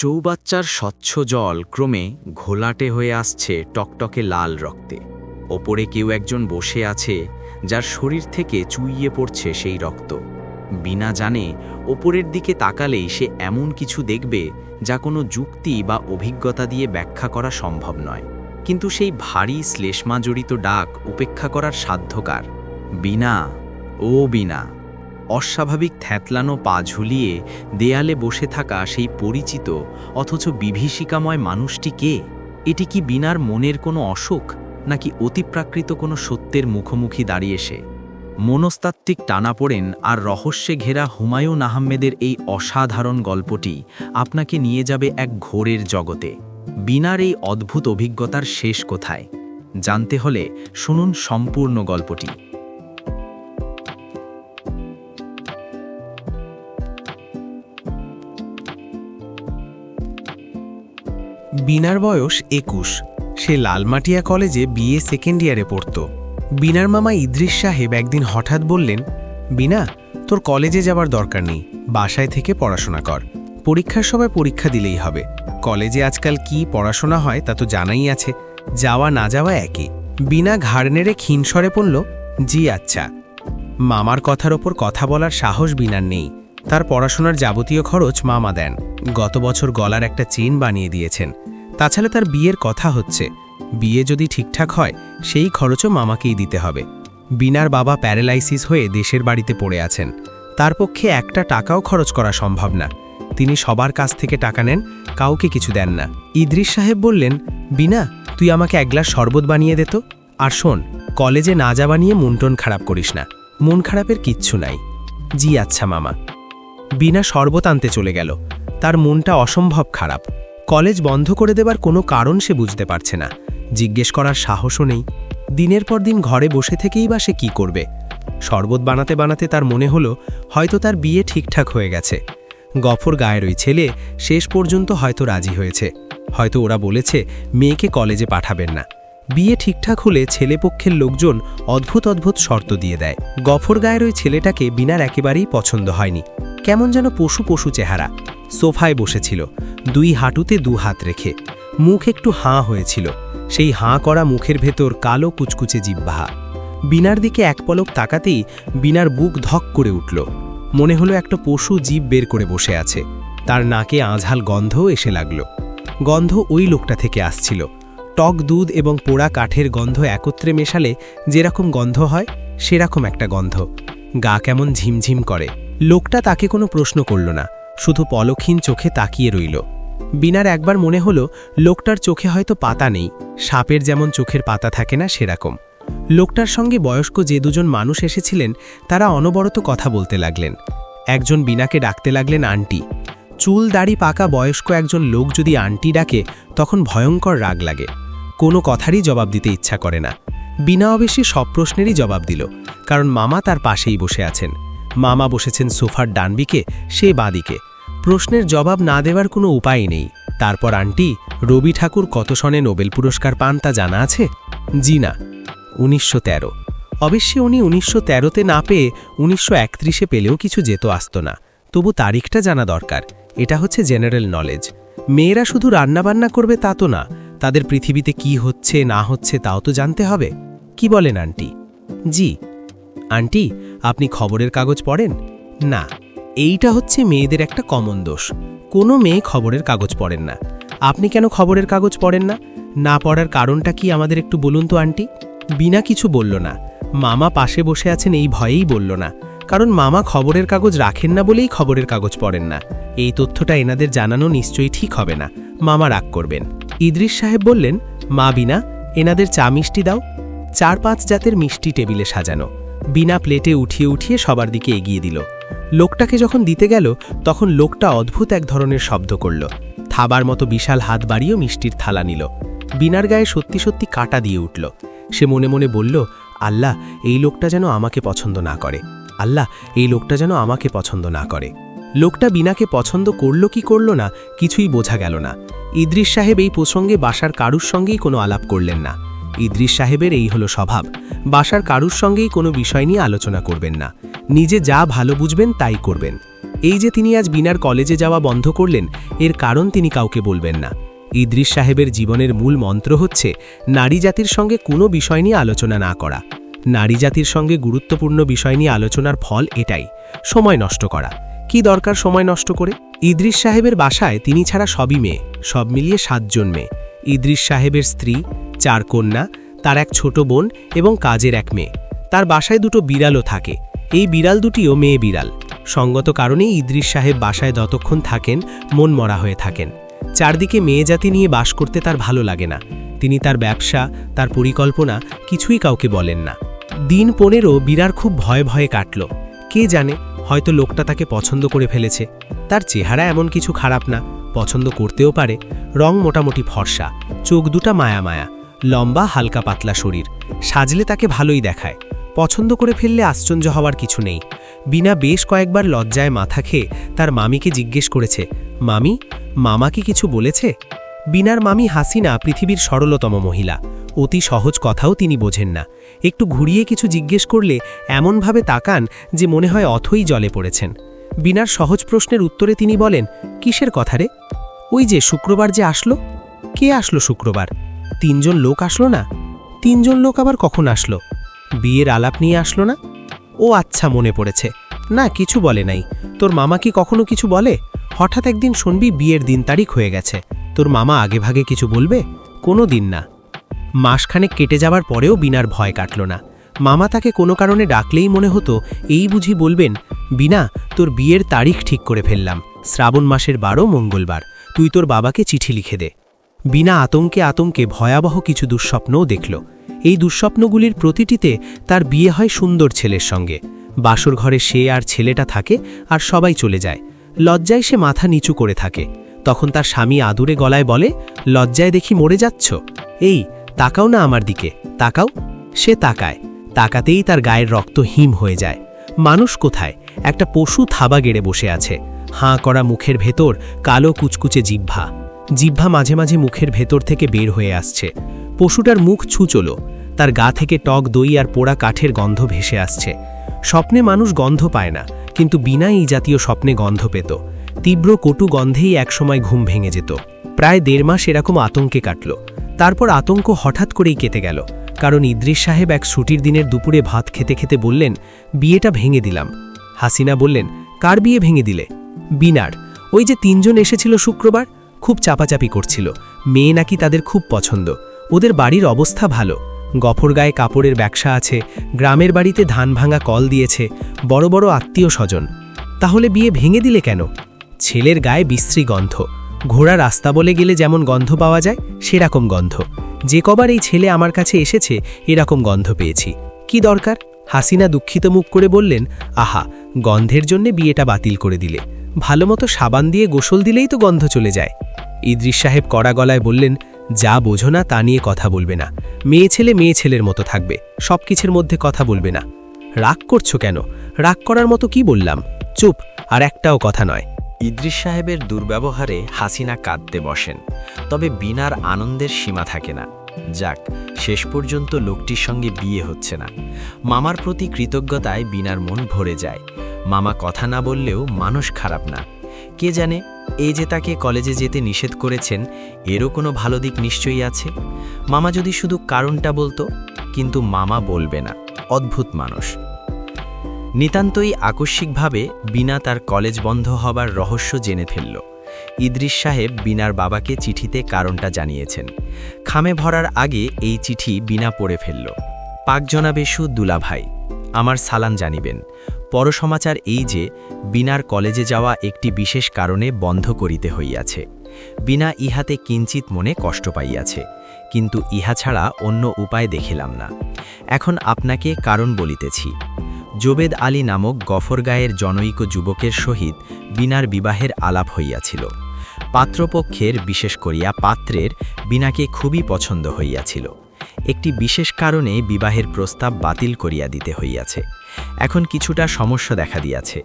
চৌবাচ্চার স্বচ্ছ জল ক্রমে ঘোলাটে হয়ে আসছে টকটকে লাল রক্তে। ওপরে কেউ একজন বসে আছে, যার শরীর থেকে চুইয়ে পড়ছে সেই রক্ত। বিনা জানে, ওপরের দিকে তাকালেই সে এমন কিছু দেখবে, যা কোনো যুক্তি বা অভিজ্ঞতা দিয়ে ব্যাখ্যা করা সম্ভব নয়। কিন্তু সেই ভারী শ্লেষ্মা জড়িত ডাক উপেক্ষা করার সাধ্যকার। বিনা ও বিনা অস্বাভাবিক থ্যাতলানো পা ঝুলিয়ে দেয়ালে বসে থাকা সেই পরিচিত, অথচ বিভীষিকাময় মানুষটি কে? এটি কি বিনার মনের কোনো অসুখ, নাকি অতিপ্রাকৃত কোনো সত্যের মুখোমুখি দাঁড়িয়ে সে? মনস্তাত্ত্বিক টানাপোড়েন আর রহস্যে ঘেরা হুমায়ুন আহমেদের এই অসাধারণ গল্পটি আপনাকে নিয়ে যাবে এক ঘোরের জগতে। বিনার এই অদ্ভুত অভিজ্ঞতার শেষ কোথায়? জানতে হলে শুনুন সম্পূর্ণ গল্পটি। বিনার বয়স একুশ। সে লালমাটিয়া কলেজে বিএ সেকেন্ড ইয়ারে পড়ত। বিনার মামা ইদ্রিস সাহেব একদিন হঠাৎ বললেন, বিনা, তোর কলেজে যাবার দরকার নেই, বাসায় থেকে পড়াশোনা কর। পরীক্ষার সময় পরীক্ষা দিলেই হবে। কলেজে আজকাল কি পড়াশোনা হয় তা তো জানাই আছে। যাওয়া না যাওয়া একই বিনা ঘাড় নেড়ে ক্ষীণস্বরে পড়ল জি আচ্ছা। মামার কথার ওপর কথা বলার সাহস বিনার নেই। তার পড়াশোনার যাবতীয় খরচ মামা দেন। গত বছর গলার একটা চেন বানিয়ে দিয়েছেন। তাছাড়া তার বিয়ের কথা হচ্ছে। বিয়ে যদি ঠিকঠাক হয়, সেই খরচও মামাকেই দিতে হবে। বিনার বাবা প্যারালাইসিস হয়ে দেশের বাড়িতে পড়ে আছেন। তার পক্ষে একটা টাকাও খরচ করা সম্ভব না। তিনি সবার কাছ থেকে টাকা নেন, কাউকে কিছু দেন না। ইদ্রিস সাহেব বললেন, বিনা, তুই আমাকে এক গ্লাস শরবত বানিয়ে দে আর শোন, কলেজে না যাওয়া নিয়ে মনটন খারাপ করিস না। মন খারাপের কিচ্ছু নাই। জি আচ্ছা মামা। বিনা শরবত আনতে চলে গেল। তার মনটা অসম্ভব খারাপ। কলেজ বন্ধ করে দেবার কোনো কারণ সে বুঝতে পারছে না। জিজ্ঞেস করার সাহসও নেই। দিনের পর দিন ঘরে বসে থেকেই বা সে কী করবে? শরবত বানাতে বানাতে তার মনে হলো, হয়তো তার বিয়ে ঠিকঠাক হয়ে গেছে। গফর গায়ের ওই ছেলে শেষ পর্যন্ত হয়তো রাজি হয়েছে। হয়তো ওরা বলেছে, মেয়েকে কলেজে পাঠাবেন না। বিয়ে ঠিকঠাক হলে ছেলেপক্ষের লোকজন অদ্ভুত অদ্ভুত শর্ত দিয়ে দেয়। গফর গায়ের ওই ছেলেটাকে বিনার একেবারেই পছন্দ হয়নি। কেমন যেন পশু পশু চেহারা। সোফায় বসেছিল। দুই হাঁটুতে দু হাত রেখে। মুখ একটু হাঁ হয়েছিল। সেই হাঁ করা মুখের ভেতর কালো কুচকুচে জিব্বাহা বিনার দিকে এক পলক তাকাতেই বিনার বুক ধক করে উঠল। মনে হলো একটা পশু জীব বের করে বসে আছে। তার নাকে আঝাল গন্ধও এসে লাগল। গন্ধ ওই লোকটা থেকে আসছিল। টক দুধ এবং পোড়া কাঠের গন্ধ একত্রে মেশালে যেরকম গন্ধ হয়, সেরকম একটা গন্ধ। গা কেমন ঝিমঝিম করে। লোকটা তাকে কোনো প্রশ্ন করল না। শুধু পলক্ষীন চোখে তাকিয়ে রইল। বিনার একবার মনে হলো, লোকটার চোখে হয়তো পাতা নেই, সাপের যেমন চোখের পাতা থাকে না সেরকম। লোকটার সঙ্গে বয়স্ক যে দুজন মানুষ এসেছিলেন, তারা অনবরত কথা বলতে লাগলেন। একজন বিনাকে ডাকতে লাগলেন আন্টি। চুল দাড়ি পাকা বয়স্ক একজন লোক যদি আন্টি ডাকে, তখন ভয়ঙ্কর রাগ লাগে। কোনো কথারই জবাব দিতে ইচ্ছা করে না। বিনা অবেশে সব প্রশ্নেরই জবাব দিল, কারণ মামা তার পাশেই বসে আছেন। মামা বসেছেন সোফার ডানবিকে সে বাঁদিকে। প্রশ্নের জবাব না দেওয়ার কোনো উপায় নেই। তারপর আন্টি, রবি ঠাকুর কত সনে নোবেল পুরস্কার পান তা জানা আছে? জি না। উনিশশো তেরো। অবশ্যই উনি উনিশশো তেরোতে না পেয়ে উনিশশো একত্রিশে পেলেও কিছু যেত আসত না। তবু তারিখটা জানা দরকার। এটা হচ্ছে জেনারেল নলেজ। মেয়েরা শুধু রান্নাবান্না করবে তা তো না। তাদের পৃথিবীতে কি হচ্ছে, না হচ্ছে তাও তো জানতে হবে। কি বলেন আন্টি? জি। আন্টি, আপনি খবরের কাগজ পড়েন? না। এইটা হচ্ছে মেয়েদের একটা কমন দোষ। কোনো মেয়ে খবরের কাগজ পড়েন না। আপনি কেন খবরের কাগজ পড়েন না? না পড়ার কারণটা কি আমাদের একটু বলুন তো, আন্টি? বিনা কিছু বলল না। মামা পাশে বসে আছেন এই ভয়েই বলল না। কারণ মামা খবরের কাগজ রাখেন না বলেই খবরের কাগজ পড়েন না। এই তথ্যটা এনাদের জানানো নিশ্চয়ই ঠিক হবে না। মামা রাগ করবেন। ইদ্রিস সাহেব বললেন, মা বিনা, এনাদের চা মিষ্টি দাও। চার পাঁচ জাতের মিষ্টি টেবিলে সাজানো। বিনা প্লেটে উঠিয়ে উঠিয়ে সবার দিকে এগিয়ে দিল। লোকটাকে যখন দিতে গেল, তখন লোকটা অদ্ভুত এক ধরনের শব্দ করল। থাবার মতো বিশাল হাত বাড়িয়েও মিষ্টির থালা নিল। বিনার গায়ে সত্যি সত্যি কাটা দিয়ে উঠল। সে মনে মনে বলল, আল্লাহ, এই লোকটা যেন আমাকে পছন্দ না করে। আল্লাহ, এই লোকটা যেন আমাকে পছন্দ না করে। লোকটা বিনাকে পছন্দ করল কি করল না, কিছুই বোঝা গেল না। ইদ্রিস সাহেব এই প্রসঙ্গে বাসার কারুর সঙ্গেই কোনো আলাপ করলেন না। ইদ্রিস সাহেবের এই হলো স্বভাব। বাসার কারুর সঙ্গেই কোনো বিষয় নিয়ে আলোচনা করবেন না। নিজে যা ভালো বুঝবেন তাই করবেন। এই যে তিনি আজ বিনার কলেজে যাওয়া বন্ধ করলেন, এর কারণ তিনি কাউকে বলবেন না। ইদ্রিস সাহেবের জীবনের মূল মন্ত্র হচ্ছে, নারী জাতির সঙ্গে কোনো বিষয় নিয়ে আলোচনা না করা। নারী জাতির সঙ্গে গুরুত্বপূর্ণ বিষয় নিয়ে আলোচনার ফল এটাই, সময় নষ্ট করা। কি দরকার সময় নষ্ট করে? ইদ্রিস সাহেবের বাসায় তিনি ছাড়া সবই মেয়ে, সব মিলিয়ে সাতজন মেয়ে। ইদ্রিস সাহেবের স্ত্রী চার কন্যা, তার এক ছোট বোন এবং কাজের এক মেয়ে। তার বাসায় দুটো বিড়ালও থাকে। এই বিড়াল দুটিও মেয়ে বিড়াল। সঙ্গত কারণেই ইদ্রিস সাহেব বাসায় যতক্ষণ থাকেন, মন মরা হয়ে থাকেন। চারদিকে মেয়ে জাতি নিয়ে বাস করতে তার ভালো লাগে না। তিনি তার ব্যবসা, তার পরিকল্পনা কিছুই কাউকে বলেন না। দিন পনেরো বিরার খুব ভয়ে ভয়ে কাটল। কে জানে, হয়তো লোকটা তাকে পছন্দ করে ফেলেছে। তার চেহারা এমন কিছু খারাপ না, পছন্দ করতেও পারে। রং মোটামুটি ফর্সা, চোখ দুটা মায়া মায়া। লম্বা, হালকা, পাতলা শরীর। সাজলে তাকে ভালোই দেখায়। পছন্দ করে ফেললে আশ্চর্য হওয়ার কিছু নেই। বিনা বেশ কয়েকবার লজ্জায় মাথা খেয়ে তার মামিকে জিজ্ঞেস করেছে, মামি, মামা কি কিছু বলেছে? বিনার মামি হাসিনা পৃথিবীর সরলতম মহিলা। অতি সহজ কথাও তিনি বোঝেন না। একটু ঘুরিয়ে কিছু জিজ্ঞেস করলে এমনভাবে তাকান যে মনে হয় অথই জলে পড়েছেন। বিনার সহজ প্রশ্নের উত্তরে তিনি বলেন, কিসের কথা রে? ওই যে শুক্রবার যে আসলো? কে আসলো শুক্রবার? তিনজন লোক আসলো না? তিনজন লোক আবার কখন আসলো? বিয়ের আলাপ নিয়ে আসলো না? ও আচ্ছা মনে পড়েছে। না, কিছু বলে নাই। তোর মামা কি কখনো কিছু বলে? হঠাৎ একদিন শুনবি বিয়ের দিন তারিখ হয়ে গেছে। তোর মামা আগেভাগে কিছু বলবে? কোনো দিন না। মাসখানেক কেটে যাবার পরেও বিনার ভয় কাটল না। মামা তাকে কোনো কারণে ডাকলেই মনে হতো, এই বুঝি বলবেন, বিনা, তোর বিয়ের তারিখ ঠিক করে ফেললাম। শ্রাবণ মাসের বারো মঙ্গলবার। তুই তোর বাবাকে চিঠি লিখে দে। বিনা আতঙ্কে আতঙ্কে ভয়াবহ কিছু দুঃস্বপ্নও দেখল। এই দুঃস্বপ্নগুলির প্রতিটিতে তার বিয়ে হয় সুন্দর ছেলের সঙ্গে। বাসর ঘরে সে আর ছেলেটা থাকে আর সবাই চলে যায়। লজ্জায় সে মাথা নিচু করে থাকে। তখন তার স্বামী আদুরে গলায় বলে, লজ্জায় দেখি মরে যাচ্ছ। এই, তাকাও না আমার দিকে। তাকাও। সে তাকায়। তাকাতেই তার গায়ের রক্ত হিম হয়ে যায়। মানুষ কোথায়? একটা পশু থাবা গেড়ে বসে আছে। হাঁ করা মুখের ভেতর কালো কুচকুচে জিহ্বা। জিহ্বা মাঝে মাঝে মুখের ভেতর থেকে বের হয়ে আসছে। পশুটার মুখ ছুচলো, তার গা থেকে টক দই আর পোড়া কাঠের গন্ধ ভেসে আসছে। স্বপ্নে মানুষ গন্ধ পায় না, কিন্তু বিনা এই জাতীয় স্বপ্নে গন্ধ পেত। তীব্র কটু গন্ধেই একসময় ঘুম ভেঙে যেত। প্রায় দেড় মাস এরকম আতঙ্কে কাটল। তারপর আতঙ্ক হঠাৎ করেই কেটে গেল। কারণ ইদ্রিস সাহেব এক ছুটির দিনের দুপুরে ভাত খেতে খেতে বললেন, বিয়েটা ভেঙে দিলাম। হাসিনা বললেন, কার বিয়ে ভেঙে দিলে? বিনার। ওই যে তিনজন এসেছিল শুক্রবার? খুব চাপাচাপি করছিল। মেয়ে নাকি তাদের খুব পছন্দ। ওদের বাড়ির অবস্থা ভালো। গফর গায়ে কাপড়ের ব্যবসা আছে, গ্রামের বাড়িতে ধান ভাঙা কল দিয়েছে, বড় বড় আত্মীয় স্বজন। তাহলে বিয়ে ভেঙে দিলে কেন? ছেলের গায়ে বিশ্রী গন্ধ। ঘোড়া রাস্তা বলে গেলে যেমন গন্ধ পাওয়া যায়, সেরকম গন্ধ। যে কবার এই ছেলে আমার কাছে এসেছে, এরকম গন্ধ পেয়েছি। কি দরকার? হাসিনা দুঃখিত মুখ করে বললেন, আহা, গন্ধের জন্যে বিয়েটা বাতিল করে দিলে। ভালোমতো সাবান দিয়ে গোসল দিলেই তো গন্ধ চলে যায়। ইদ্রিস সাহেব কড়া গলায় বললেন, যা বোঝো না তা নিয়ে কথা বলবে না। মেয়ে ছেলে মেয়ে ছেলের মতো থাকবে সব কিছুর মধ্যে কথা বলবে না। রাগ করছ কেন? রাগ করার মতো কি বললাম? চুপ, আর একটাও কথা নয়। ইদ্রিস সাহেবের দুর্ব্যবহারে হাসিনা কাঁদতে বসেন, তবে বিনার আনন্দের সীমা থাকে না। যাক, শেষ পর্যন্ত লোকটির সঙ্গে বিয়ে হচ্ছে না। মামার প্রতি কৃতজ্ঞতায় বিনার মন ভরে যায়। মামা কথা না বললেও মানুষ খারাপ না। কে জানে এই যে তাকে কলেজে যেতে নিষেধ করেছেন, এরও কোনো ভালো দিক নিশ্চয়ই আছে? মামা যদি শুধু কারণটা বলতো, কিন্তু মামা বলবে না। অদ্ভুত মানুষ। নিতান্তই আকস্মিকভাবে বিনা তার কলেজ বন্ধ হবার রহস্য জেনে ফেলল। ইদ্রিস সাহেব বিনার বাবাকে চিঠিতে কারণটা জানিয়েছেন। খামে ভরার আগে এই চিঠি বিনা পড়ে ফেলল। পাক জনাবেশু দুলাভাই আমার সালাম জানিবেন। পরসমাচার এই যে, বিনার কলেজে যাওয়া একটি বিশেষ কারণে বন্ধ করিতে হইয়াছে। বিনা ইহাতে কিঞ্চিত মনে কষ্ট পাইয়াছে, কিন্তু ইহা ছাড়া অন্য উপায় দেখিলাম না। এখন আপনাকে কারণ বলিতেছি। জোবেদ আলী নামক গফরগাঁয়ের জনৈক যুবকের সহিত বিনার বিবাহের আলাপ হইয়াছিল। পাত্রপক্ষের বিশেষ করিয়া পাত্রের বিনাকে খুবই পছন্দ হইয়াছিল। একটি বিশেষ কারণে বিবাহের প্রস্তাব বাতিল করিয়া দিতে হইয়াছে। এখন কিছুটা সমস্যা দেখা দিয়াছে।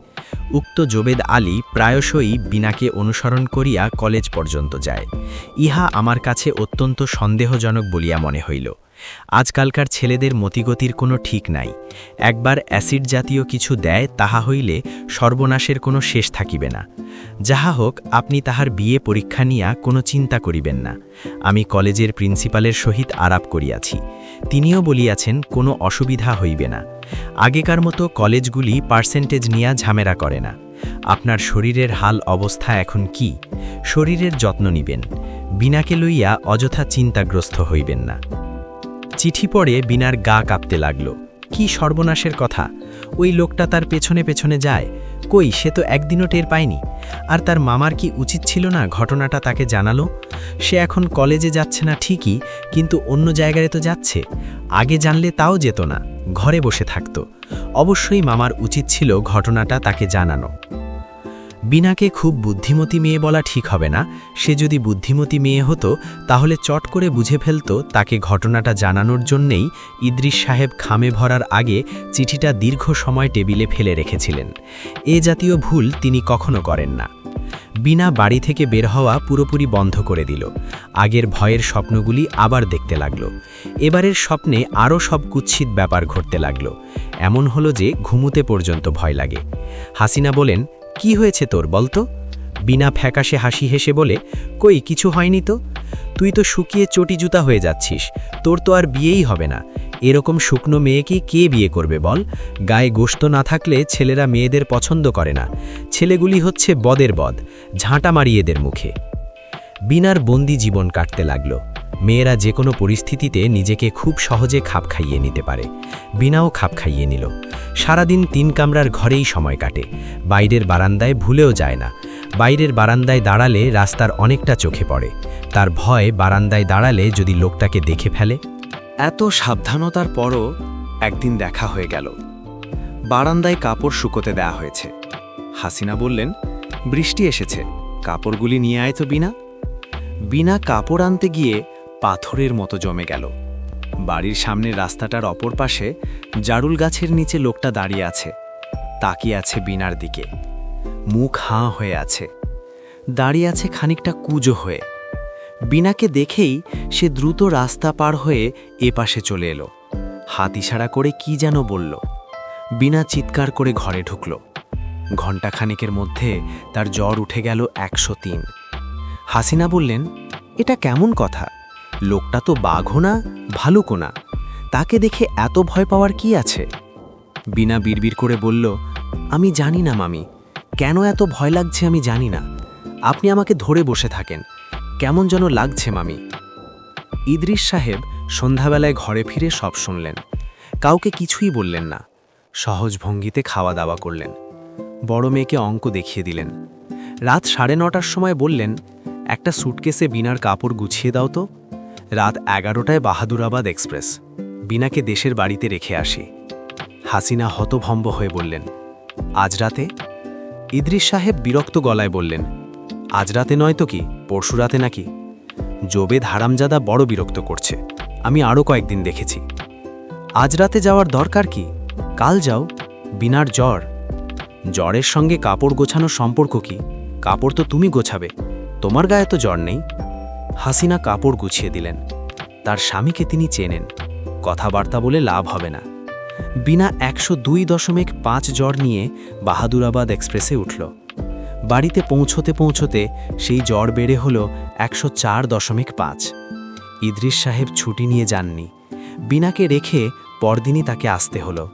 উক্ত জোবেদ আলী প্রায়শই বিনাকে অনুসরণ করিয়া কলেজ পর্যন্ত যায়। ইহা আমার কাছে অত্যন্ত সন্দেহজনক বলিয়া মনে হইল। আজকালকার ছেলেদের মতিগতির কোনো ঠিক নাই। একবার অ্যাসিড জাতীয় কিছু দেয়, তাহা হইলে সর্বনাশের কোনো শেষ থাকিবে না। যাহা হোক, আপনি তাহার বিয়ে পরীক্ষা নিয়া কোনো চিন্তা করিবেন না। আমি কলেজের প্রিন্সিপালের সহিত আরাপ করিয়াছি। তিনিও বলিয়াছেন, কোনো অসুবিধা হইবে না। আগেকার মতো কলেজগুলি পার্সেন্টেজ নিয়া ঝামেলা করে না। আপনার শরীরের হাল অবস্থা এখন কি? শরীরের যত্ন নিবেন। বিনাকে লইয়া অযথা চিন্তাগ্রস্ত হইবেন না। চিঠি পড়ে বিনার গা কাঁপতে লাগল। কি সর্বনাশের কথা। ওই লোকটা তার পেছনে পেছনে যায়। কই, সে তো একদিনও টের পায়নি। আর তার মামার কি উচিত ছিল না ঘটনাটা তাকে জানালো? সে এখন কলেজে যাচ্ছে না ঠিকই, কিন্তু অন্য জায়গায় তো যাচ্ছে। আগে জানলে তাও যেত না, ঘরে বসে থাকত। অবশ্যই মামার উচিত ছিল ঘটনাটা তাকে জানানো। বিনাকে খুব বুদ্ধিমতী মেয়ে বলা ঠিক হবে না। সে যদি বুদ্ধিমতী মেয়ে হতো, তাহলে চট করে বুঝে ফেলত তাকে ঘটনাটা জানানোর জন্যেই ইদ্রিস সাহেব খামে ভরার আগে চিঠিটা দীর্ঘ সময় টেবিলে ফেলে রেখেছিলেন। এ জাতীয় ভুল তিনি কখনো করেন না। বিনা বাড়ি থেকে বের হওয়া পুরোপুরি বন্ধ করে দিল। আগের ভয়ের স্বপ্নগুলি আবার দেখতে লাগল। এবারের স্বপ্নে আরও সব কুৎসিত ব্যাপার ঘটতে লাগল। এমন হলো যে ঘুমুতে পর্যন্ত ভয় লাগে। হাসিনা বলেন কি হয়েছে তোর বলতো বিনা ফ্যাকাশে হাসি হেসে বলে, কই, কিছু হয়নি তো? তুই তো শুকিয়ে চটি জুতা হয়ে যাচ্ছিস। তোর তো আর বিয়েই হবে না। এরকম শুকনো মেয়েকে কে বিয়ে করবে বল? গায়ে গোস্ত না থাকলে ছেলেরা মেয়েদের পছন্দ করে না। ছেলেগুলি হচ্ছে বদের বদ, ঝাঁটা মারিয়েদের মুখে। বিনার বন্দি জীবন কাটতে লাগল। মেয়েরা যে কোনো পরিস্থিতিতে নিজেকে খুব সহজে খাপ খাইয়ে নিতে পারে। বিনাও খাপ খাইয়ে নিল। সারাদিন তিন কামরার ঘরেই সময় কাটে। বাইরের বারান্দায় ভুলেও যায় না। বাইরের বারান্দায় দাঁড়ালে রাস্তার অনেকটা চোখে পড়ে। তার ভয় বারান্দায় দাঁড়ালে যদি লোকটাকে দেখে ফেলে। এত সাবধানতার পরও একদিন দেখা হয়ে গেল। বারান্দায় কাপড় শুকোতে দেয়া হয়েছে। হাসিনা বললেন, বৃষ্টি এসেছে। কাপড়গুলি নিয়ে আয় তো বিনা। বিনা কাপড় আনতে গিয়ে পাথরের মতো জমে গেল। বাড়ির সামনের রাস্তাটার অপর পাশে জারুল গাছের নিচে লোকটা দাঁড়িয়ে আছে। তাকিয়ে আছে বিনার দিকে। মুখ হাঁ হয়ে আছে। দাঁড়িয়ে আছে খানিকটা কুজো হয়ে। বিনাকে দেখেই সে দ্রুত রাস্তা পার হয়ে এ পাশে চলে এলো। হাত ইশারা করে কি যেন বলল। বিনা চিৎকার করে ঘরে ঢুকল। ঘণ্টাখানেকের মধ্যে তার জ্বর উঠে গেল একশো তিন। হাসিনা বললেন, এটা কেমন কথা? লোকটা তো বাঘও না, ভালুকও না। তাকে দেখে এত ভয় পাওয়ার কি আছে? বিনা বিড়বিড় করে বলল, আমি জানি না মামি, কেন এত ভয় লাগছে আমি জানি না। আপনি আমাকে ধরে বসে থাকেন, কেমন যেন লাগছে মামি। ইদ্রিস সাহেব সন্ধ্যাবেলায় ঘরে ফিরে সব শুনলেন। কাউকে কিছুই বললেন না। সহজ ভঙ্গিতে খাওয়া দাওয়া করলেন। বড় মেয়েকে অঙ্ক দেখিয়ে দিলেন। রাত সাড়ে নটার সময় বললেন, একটা সুটকেসে বিনার কাপড় গুছিয়ে দাও তো। রাত এগারোটায় বাহাদুরাবাদ এক্সপ্রেস। বিনাকে দেশের বাড়িতে রেখে আসি। হাসিনা হতভম্ব হয়ে বললেন, আজ রাতে? ইদ্রিস সাহেব বিরক্ত গলায় বললেন, আজ রাতে নয় তো কি? পরশু রাতে নাকি? জোবেদ হারামজাদা বড় বিরক্ত করছে, আমি আরও কয়েকদিন দেখেছি। আজ রাতে যাওয়ার দরকার কি? কাল যাও, বিনার জ্বর। জ্বরের সঙ্গে কাপড় গোছানোর সম্পর্ক কি? কাপড় তো তুমি গোছাবে। তোমার গায়ে তো জ্বর নেই? হাসিনা কাপড় গুছিয়ে দিলেন। তার স্বামীকে তিনি চেনেন। কথাবার্তা বলে লাভ হবে না। বিনা একশো দুই দশমিক পাঁচ জ্বর নিয়ে বাহাদুরাবাদ এক্সপ্রেসে উঠল। বাড়িতে পৌঁছতে পৌঁছতে সেই জ্বর বেড়ে হল একশো চার দশমিক পাঁচ। ইদ্রিস সাহেব ছুটি নিয়ে যাননি। বিনাকে রেখে পরদিনই তাকে আসতে হলো।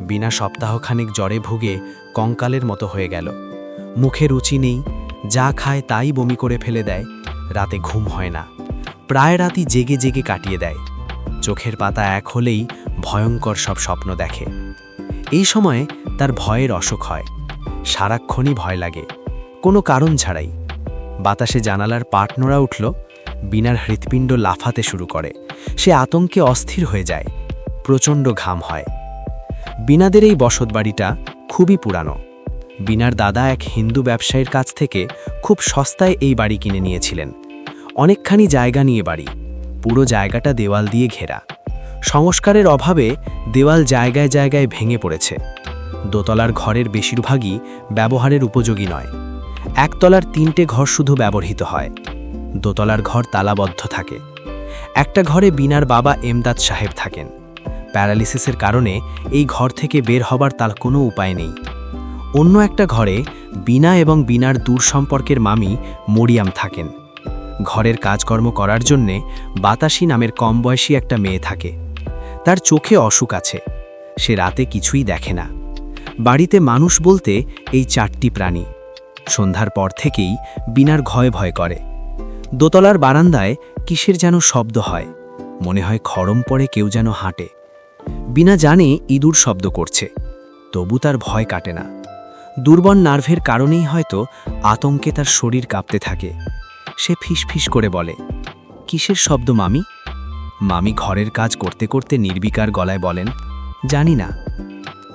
বিনা সপ্তাহখানেক জ্বরে ভুগে কঙ্কালের মতো হয়ে গেল। মুখে রুচি নেই, যা খায় তাই বমি করে ফেলে দেয়। রাতে ঘুম হয় না। প্রায় রাতই জেগে জেগে কাটিয়ে দেয়। চোখের পাতা এক হলেই ভয়ঙ্কর সব স্বপ্ন দেখে। এই সময়ে তার ভয়ের অসুখ হয়। সারাক্ষণই ভয় লাগে। কোনো কারণ ছাড়াই। বাতাসে জানালার পাট নোড়া উঠল, বিনার হৃৎপিণ্ড লাফাতে শুরু করে। সে আতঙ্কে অস্থির হয়ে যায়। প্রচণ্ড ঘাম হয়। বিনাদের এই বসতবাড়িটা খুবই পুরানো। বিনার দাদা এক হিন্দু ব্যবসায়ীর কাছ থেকে খুব সস্তায় এই বাড়ি কিনে নিয়েছিলেন। অনেকখানি জায়গা নিয়ে বাড়ি। পুরো জায়গাটা দেওয়াল দিয়ে ঘেরা। সংস্কারের অভাবে দেওয়াল জায়গায় জায়গায় ভেঙে পড়েছে। দোতলার ঘরের বেশিরভাগই ব্যবহারের উপযোগী নয়। একতলার তিনটে ঘর শুধু ব্যবহৃত হয়। দোতলার ঘর তালাবদ্ধ থাকে। একটা ঘরে বিনার বাবা এমদাদ সাহেব থাকেন। প্যারালিসিসের কারণে এই ঘর থেকে বের হবার তার কোনো উপায় নেই। অন্য একটা ঘরে বিনা এবং বিনার দূর সম্পর্কের মামি মরিয়াম থাকেন। ঘরের কাজকর্ম করার জন্যে বাতাসি নামের কম বয়সী একটা মেয়ে থাকে। তার চোখে অসুখ আছে। সে রাতে কিছুই দেখে না। বাড়িতে মানুষ বলতে এই চারটি প্রাণী। সন্ধ্যার পর থেকেই বিনার ভয় ভয় করে। দোতলার বারান্দায় কিসের যেন শব্দ হয়। মনে হয় খড়ম পড়ে কেউ যেন হাঁটে। বিনা জানে ইঁদুর শব্দ করছে। তবু তার ভয় কাটে না। দুর্বল নার্ভের কারণেই হয়তো আতঙ্কে তার শরীর কাঁপতে থাকে। সে ফিসফিস করে বলে, কিসের শব্দ, মামি? মামি ঘরের কাজ করতে করতে নির্বিকার গলায় বলেন, জানি না।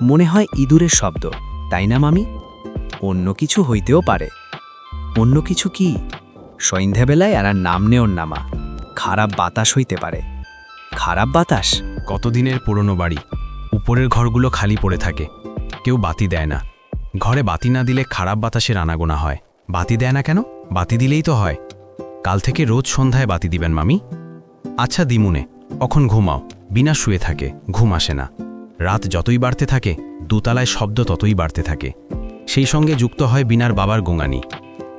মনে হয় ইঁদুরের শব্দ, তাই না, মামি? অন্য কিছু হইতেও পারে। অন্য কিছু কি? সন্ধ্যাবেলায় আর আর নাম নেওর নামা। খারাপ বাতাস হইতে পারে। খারাপ বাতাস? কতদিনের পুরনো বাড়ি? উপরের ঘরগুলো খালি পড়ে থাকে। কেউ বাতি দেয় না। ঘরে বাতি না দিলে খারাপ বাতাসের আনাগোনা হয়। বাতি দেয় না কেন? বাতি দিলেই তো হয়। কাল থেকে রোজ সন্ধ্যায় বাতি দিবেন, মামি। আচ্ছা দিমুনে অখন ঘুমাও। বিনা শুয়ে থাকে, ঘুম আসে না। রাত যতই বাড়তে থাকে, দোতলায় শব্দ ততই বাড়তে থাকে। সেই সঙ্গে যুক্ত হয় বিনার বাবার গোঙানি।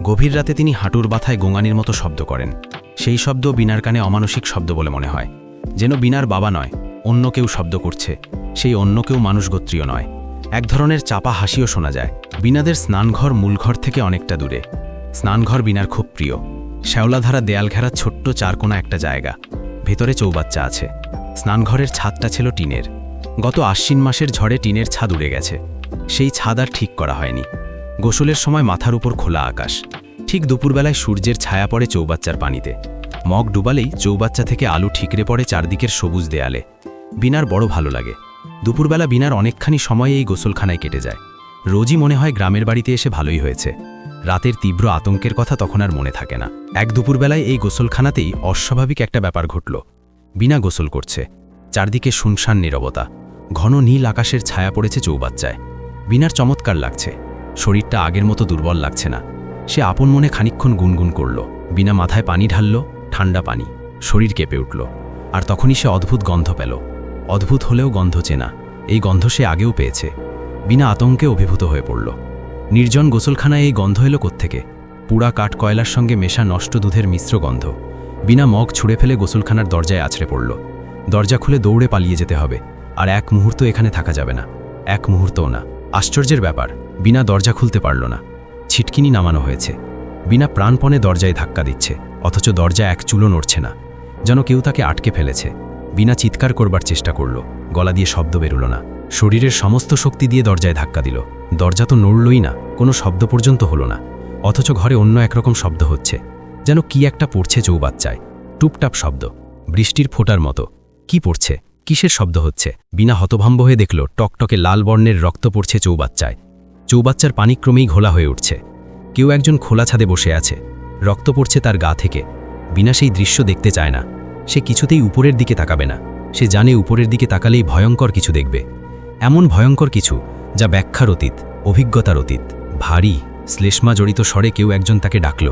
গভীর রাতে তিনি হাঁটুর বাথায় গোঙানির মতো শব্দ করেন। সেই শব্দ বিনার কানে অমানসিক শব্দ বলে মনে হয়। যেন বিনার বাবা নয়, অন্য কেউ শব্দ করছে। সেই অন্য কেউ মানুষ গোত্রীয় নয়। এক ধরনের চাপা হাসিও শোনা যায়। বিনাদের স্নানঘর মূলঘর থেকে অনেকটা দূরে। স্নানঘর বিনার খুব প্রিয়। শ্যাওলাধারা দেয়াল ঘেরা ছোট্ট চারকোনা একটা জায়গা। ভেতরে চৌবাচ্চা আছে। স্নানঘরের ছাদটা ছিল টিনের। গত আশ্বিন মাসের ঝড়ে টিনের ছাদ উড়ে গেছে। সেই ছাদ আর ঠিক করা হয়নি। গোসলের সময় মাথার উপর খোলা আকাশ। ঠিক দুপুরবেলায় সূর্যের ছায়া পড়ে চৌবাচ্চার পানিতে। মগ ডুবালেই চৌবাচ্চা থেকে আলু ঠিকরে পড়ে চারদিকের সবুজ দেয়ালে। বিনার বড় ভালো লাগে। দুপুরবেলা বিনার অনেকখানি সময় এই গোসলখানায় কেটে যায়। রোজই মনে হয় গ্রামের বাড়িতে এসে ভালোই হয়েছে। রাতের তীব্র আতঙ্কের কথা তখন আর মনে থাকে না। এক দুপুরবেলায় এই গোসলখানাতেই অস্বাভাবিক একটা ব্যাপার ঘটল। বিনা গোসল করছে। চারদিকে শুনশান নীরবতা। ঘন নীল আকাশের ছায়া পড়েছে চৌবাচ্চায়। বিনার চমৎকার লাগছে। শরীরটা আগের মতো দুর্বল লাগছে না। সে আপন মনে খানিক্ষণ গুনগুন করল। বিনা মাথায় পানি ঢালল, ঠান্ডা পানি। শরীর কেঁপে উঠল। আর তখনই সে অদ্ভুত গন্ধ পেল। অদ্ভুত হলেও গন্ধ চেনা। এই গন্ধ সে আগেও পেয়েছে। বিনা আতঙ্কে অভিভূত হয়ে পড়ল। নির্জন গোসলখানায় এই গন্ধ এলো কোত্থেকে? পুরা কাঠ কয়লার সঙ্গে মেশা নষ্ট দুধের মিশ্র গন্ধ। বিনা মগ ছুঁড়ে ফেলে গোসলখানার দরজায় আছড়ে পড়ল। দরজা খুলে দৌড়ে পালিয়ে যেতে হবে, আর এক মুহূর্ত এখানে থাকা যাবে না। এক মুহূর্তও না। আশ্চর্যের ব্যাপার, বিনা দরজা খুলতে পারল না। ছিটকিনি নামানো হয়েছে। বিনা প্রাণপণে দরজায় ধাক্কা দিচ্ছে, অথচ দরজা এক চুলো নড়ছে না। যেন কেউ তাকে আটকে ফেলেছে। বিনা চিৎকার করবার চেষ্টা করল। গলা দিয়ে শব্দ বেরুল না। শরীরের সমস্ত শক্তি দিয়ে দরজায় ধাক্কা দিল। দরজা তো নড়লই না, কোনো শব্দ পর্যন্ত হলো না। অথচ ঘরে অন্য একরকম শব্দ হচ্ছে। যেন কি একটা পড়ছে চৌবাচ্চায়। টুপটাপ শব্দ। বৃষ্টির ফোটার মতো। কি পড়ছে? কিসের শব্দ হচ্ছে? বিনা হতভম্ব হয়ে দেখল, টকটকে লাল বর্ণের রক্ত পড়ছে চৌবাচ্চায়। চৌবাচ্চার পানি ক্রমেই ঘোলা হয়ে উঠছে। কেউ একজন খোলা ছাদে বসে আছে। রক্ত পড়ছে তার গা থেকে। বিনা সেই দৃশ্য দেখতে চায় না। সে কিছুতেই উপরের দিকে তাকাবে না। সে জানে উপরের দিকে তাকালেই ভয়ঙ্কর কিছু দেখবে। এমন ভয়ঙ্কর কিছু, যা ব্যাখ্যার অতীত, অভিজ্ঞতার অতীত। ভারী, শ্লেষ্মা জড়িত স্বরে কেউ একজন তাকে ডাকল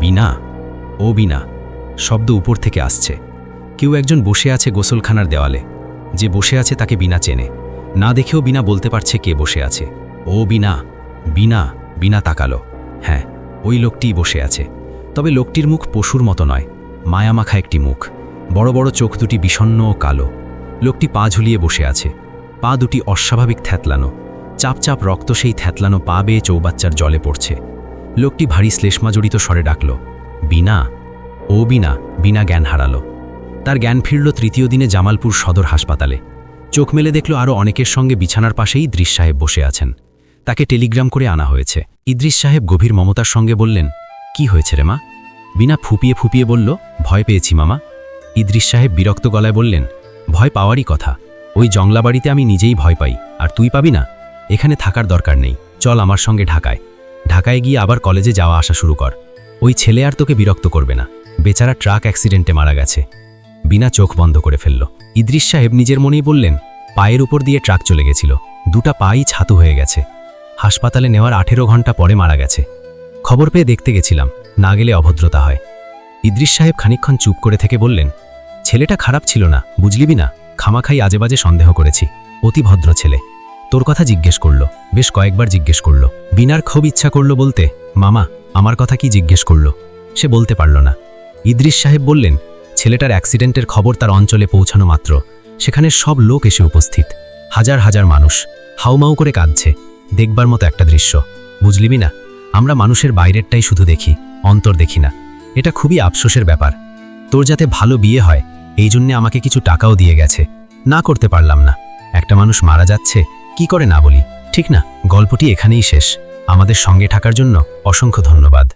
বিনা ও বিনা শব্দ উপর থেকে আসছে। কেউ একজন বসে আছে গোসলখানার দেওয়ালে। যে বসে আছে তাকে বিনা চেনে। না দেখেও বিনা বলতে পারছে কে বসে আছে। ও বিনা বিনা বিনা তাকালো। হ্যাঁ ওই লোকটিই বসে আছে। তবে লোকটির মুখ পশুর মতো নয়, মায়ামাখা একটি মুখ। বড় বড় চোখ দুটি বিষণ্ণ ও কালো। লোকটি পা ঝুলিয়ে বসে আছে। পা দুটি অস্বাভাবিক থ্যাতলানো চাপ চাপ রক্ত সেই থ্যাতলানো পা বেয়ে চৌবাচ্চার জলে পড়ছে। লোকটি ভারী শ্লেষ্মাজড়িত স্বরে ডাকল বিনা ও বিনা বিনা জ্ঞান হারালো। তার জ্ঞান ফিরল তৃতীয় দিনে জামালপুর সদর হাসপাতালে। চোখ মেলে দেখল আরও অনেকের সঙ্গে বিছানার পাশেই ইদ্রিস সাহেব বসে আছেন। তাকে টেলিগ্রাম করে আনা হয়েছে। ইদ্রিস সাহেব গভীর মমতার সঙ্গে বললেন, কি হয়েছে রে মা? বিনা ফুপিয়ে ফুপিয়ে বলল, ভয় পেয়েছি মামা। ইদ্রিস সাহেব বিরক্ত গলায় বললেন, ভয় পাওয়ারই কথা। ওই জংলা বাড়িতে আমি নিজেই ভয় পাই। আর তুই পাবি না? এখানে থাকার দরকার নেই। চল আমার সঙ্গে ঢাকায়। ঢাকায় গিয়ে আবার কলেজে যাওয়া আসা শুরু কর। ওই ছেলে আর তোকে বিরক্ত করবে না। বেচারা ট্রাক অ্যাক্সিডেন্টে মারা গেছে। বিনা চোখ বন্ধ করে ফেলল। ইদ্রিস সাহেব নিজের মনেই বললেন, পায়ের উপর দিয়ে ট্রাক চলে গেছিল। দুটা পাই ছাতু হয়ে গেছে। হাসপাতালে নেওয়ার আঠেরো ঘণ্টা পরে মারা গেছে। খবর পেয়ে দেখতে গেছিলাম। না গেলে অভদ্রতা হয়। ইদ্রিস সাহেব খানিকক্ষণ চুপ করে থেকে বললেন ছেলেটা খারাপ ছিল না, বুঝলিবি না? খামাখাই আজে বাজে সন্দেহ করেছি। অতি ভদ্র ছেলে। তোর কথা জিজ্ঞেস করল, বেশ কয়েকবার জিজ্ঞেস করল। বিনার খুব ইচ্ছা করল বলতে, মামা, আমার কথা কি জিজ্ঞেস করল? সে বলতে পারল না। ইদ্রিস সাহেব বললেন, ছেলেটার অ্যাক্সিডেন্টের খবর তার অঞ্চলে পৌঁছানো মাত্র। সেখানে সব লোক এসে উপস্থিত। হাজার হাজার মানুষ। হাউমাউ করে কাঁদছে। দেখবার মতো একটা দৃশ্য। বুঝলিবি না? আমরা মানুষের বাইরেরটাই শুধু দেখি, অন্তর দেখি না। এটা খুবই আফসোসের ব্যাপার। তোর যাতে ভালো বিয়ে হয় এই জন্যে আমাকে কিছু টাকাও দিয়ে গেছে। না করতে পারলাম না। একটা মানুষ মারা যাচ্ছে, কি করে না বলি? ঠিক না, গল্পটি এখানেই শেষ। আমাদের সঙ্গে থাকার জন্য অসংখ্য ধন্যবাদ।